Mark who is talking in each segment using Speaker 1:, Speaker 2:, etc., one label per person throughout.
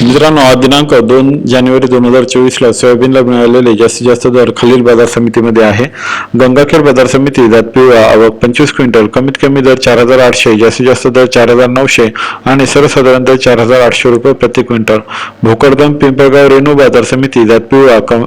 Speaker 1: मित्रांनो आज दिनांक दोन जानेवारी दोन हजार चोवीसला सोयाबीनला मिळालेले जास्तीत जास्त दर खालील बाजार समितीमध्ये आहे. गंगाखेड बाजार समिती जात पिवळा आवक पंचवीस क्विंटल कमीत कमी दर चार हजार आठशे जास्तीत जास्त दर चार हजार नऊशे आणि सर्वसाधारण दर चार हजार आठशे रुपये प्रति क्विंटल. भोकरदम पिंपळगाव रेणू बाजार समिती जात पिवळा कम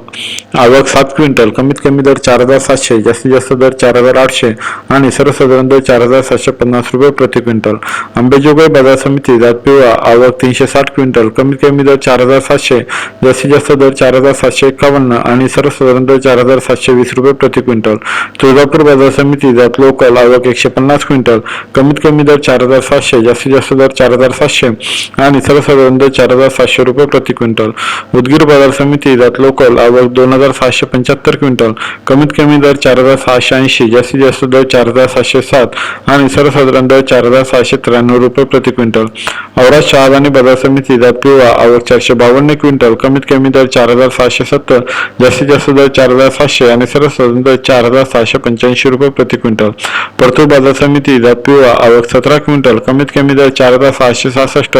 Speaker 1: आवक सात क्विंटल कमीत कमी दर चार हजार सातशे जास्तीत जास्त दर चार हजार आठशे आणि सर्वसाधारण दर चार हजार सातशे पन्नास रुपये प्रति क्विंटल. अंबेजोगाई बाजार समिती जात पिवळा आवक तीनशे साठ क्विंटल कमीत कमी दर चार हजार सातशे जास्तीत जास्त दर चार हजार सातशे एकावन्न आणि सर्वसाधारण दर चार हजार सातशे वीस रुपये प्रति क्विंटल. तुळजापूर बाजार समिती जात लोकल आवक एकशे पन्नास क्विंटल. कमीत कमी दर चार हजार सातशे जास्तीत जास्त दर चार हजार सातशे आणि सर्वसाधारण दर चार हजार सातशे रुपये प्रति क्विंटल. उदगीर बाजार समिती जात लोकल आवक दोन हजार सहाशे पंच्याहत्तर क्विंटल. कमीत कमी दर चार हजार सहाशे ऐंशी जास्तीत जास्त दर चार हजार सातशे सात आणि सर्वसाधारण दर चार हजार सहाशे त्र्याण्णव रुपये प्रति क्विंटल. औरत शहादानी बाजार समिती जात पिवळा आवक चारशे बावन्न क्विंटल कमीत कमी दर चार हजार सहाशे सत्तर जास्तीत जास्त दर चार हजार सातशे आणि सर्वसाधारण दर चार हजार सहाशे पंच्याऐंशी रुपये प्रति क्विंटल. परतूर बाजार समिती पिवळा आवक सतरा क्विंटल कमीत कमी दर चार हजार सहाशे सहासष्ट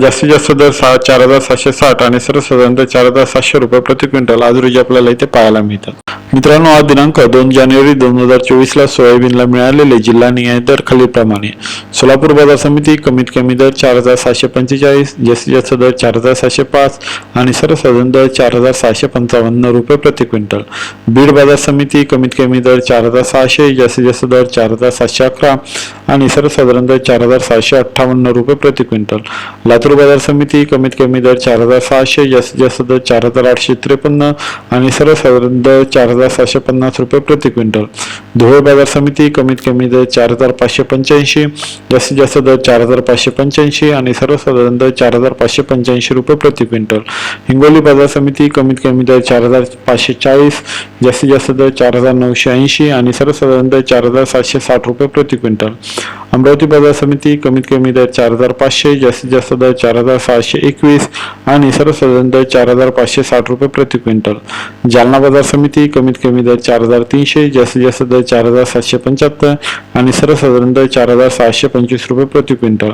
Speaker 1: जास्तीत जास्त दर सहा चार हजार सातशे साठ आणि सर्वसाधारण दर चार हजार सातशे रुपये प्रति क्विंटल आज रोजी आपल्याला इथे पाहायला मिळतात. मित्रांनो आज दिनांक दोन जानेवारी दोन हजार चोवीस ला सोयाबीनला मिळालेले जिल्हा निहाय दर खालीलप्रमाणे. सोलापूर बाजार समिती कमीत कमी दर चार हजार सातशे पंचेचाळीस जास्तीत जास्त दर चार हजार सहाशे पाच आणि सर्वसाधारण दर चार हजार सहाशे पंचावन्न रुपये प्रति क्विंटल बीड बाजार समिती कमीत कमी दर चार हजार सहाशे जास्तीत जास्त दर चार हजार सातशे अकरा आणि सर्वसाधारण दर चार हजार सहाशे अठ्ठावन्न रुपये प्रति क्विंटल लातूर बाजार समिती कमीत कमी दर चार हजार सहाशे जास्तीत जास्त दर चार हजार आठशे त्रेपन्न आणि सर्वसाधारण दर चार हजार सहाशे पन्नास रुपये प्रति क्विंटल धुळे बाजार समिती कमीत कमी दर चार हजार पाचशे पंच्याऐंशी जास्तीत जास्त दर चार हजार पाचशे पंच्याऐंशी आणि सर्वसाधारण दर चार हजार पाचशे पंच्याऐंशी रुपये प्रति क्विंटल. हिंगोली बाजार समिती कमीत कमी दर चार हजार पाचशे चाळीस जास्तीत जास्त दर चार हजार नऊशे ऐंशी आणि सर्वसाधारण दर चार हजार सातशे साठ रुपये प्रति क्विंटल. अमरावती बाजार समिती कमीत कमी दर चार हजार पाचशे जास्तीत जास्त दर चार हजार सहाशे एकवीस आणि सर्वसाधारण दर चार हजार पाचशे साठ रुपये प्रति क्विंटल जालना बाजार समिती कमीत कमी दर चार हजार तीनशे जास्तीत जास्त दर चार हजार सातशे पंच्याहत्तर आणि सर्वसाधारण दर चार हजार सहाशे पंचवीस रुपये प्रति क्विंटल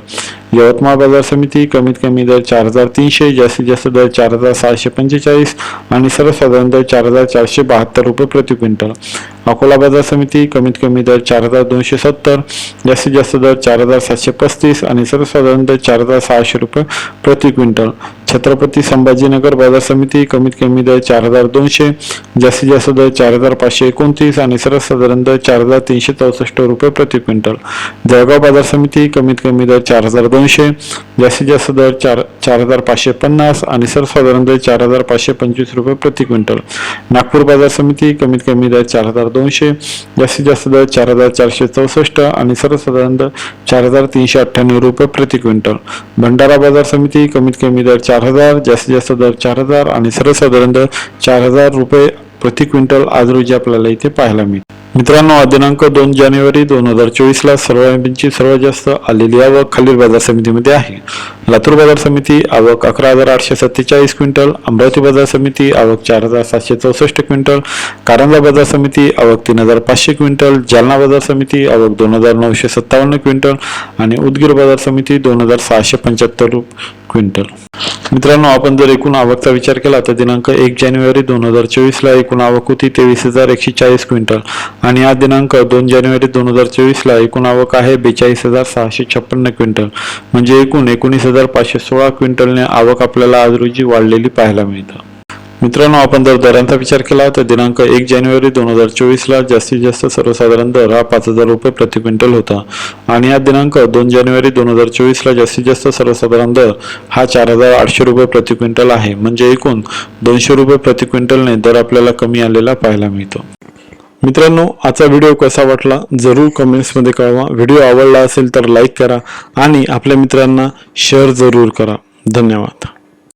Speaker 1: यवतमाळ बाजार समिती कमीत कमी दर चार हजार तीनशे जास्तीत जास्त दर चार हजार सहाशे पंचेचाळीस आणि सर्वसाधारण दर चार हजार चारशे बहात्तर रुपये प्रति क्विंटल अकोला बाजार समिती कमीत कमी दर चार हजार दोनशे सत्तर जास्तीत जास्त दर चार हजार सातशे पस्तीस आणि सर्वसाधारण दर चार हजार सहाशे रुपये प्रति क्विंटल. छत्रपती संभाजीनगर बाजार समिती कमीत कमी दर चार हजार दोनशे जास्तीत जास्त दर चार हजार पाचशे एकोणतीस आणि सर्वसाधारण दर चार हजार तीनशे चौसष्ट रुपये प्रति क्विंटल. जळगाव बाजार समिती कमीत कमी दर चार हजार दोनशे जास्तीत जास्त दर चार चार हजार पाचशे पन्नास आणि सर्वसाधारण दर चार हजार पाचशे पंचवीस रुपये प्रति क्विंटल. नागपूर बाजार समिती कमीत कमी दर चार हजार दोनशे जास्तीत जास्त दर चार हजार चारशे चौसष्ट आणि सर्वसाधारण दर चार हजार तीनशे अठ्ठ्याण्णव रुपये प्रति क्विंटल. भंडारा बाजार समिती कमीत कमी दर चार चार हजार जास्तीत जास्त दर चार हजार आणि सर्वसाधारण दर चार हजार रुपये प्रति क्विंटल आज रोजी आपल्याला इथे पाहायला मिळते मित्रांनो दिनांक दोन जानेवारी दोन हजार चोवीस ला सोयाबीनची सर्वात जास्त आलेली आवक खालील बाजार समितीमध्ये आहे. लातूर बाजार समिती आवक अकरा हजार आठशे सत्तेचाळीस क्विंटल अमरावती बाजार समिती आवक चार हजार सातशे चौसष्ट क्विंटल कारंजा बाजार समिती आवक तीन हजार पाचशे क्विंटल जालना बाजार समिती आवक दोन हजार नऊशे सत्तावन्न क्विंटल आणि उदगीर बाजार समिती दोन हजार सहाशे पंच्याहत्तर क्विंटल. मित्रांनो आपण जर एकूण आवकचा विचार केला तर दिनांक एक जानेवारी दोन हजार चोवीसला एकूण आवक होती तेवीस हजार एकशे चाळीस क्विंटल. आणि आज दिनांक दोन जानेवारी दोन हजार चोवीसला एकूण आवक आहे बेचाळीस हजार सहाशे छप्पन्न क्विंटल. म्हणजे एकूण एकोणीस हजार पाचशे सोळा क्विंटलने आवक आपल्याला आज रोजी वाढलेली पाहायला मिळतं. मित्रांनो आपण जर दरांचा विचार केला तर दिनांक एक जानेवारी दोन हजार चोवीसला जास्तीत जास्त सर्वसाधारण दर हा पाच हजार रुपये प्रति क्विंटल होता. आणि हा दिनांक दोन जानेवारी दोन हजार चोवीसला जास्तीत जास्त सर्वसाधारण दर हा चार हजार आठशे रुपये प्रति क्विंटल आहे. म्हणजे एकूण दोनशे रुपये प्रति क्विंटलने दर आपल्याला कमी आलेला पाहायला मिळतो. मित्रांनो आजचा व्हिडिओ कसा वाटला जरूर कमेंट्समध्ये कळवा. व्हिडिओ आवडला असेल तर लाईक करा आणि आपल्या मित्रांना शेअर जरूर करा. धन्यवाद.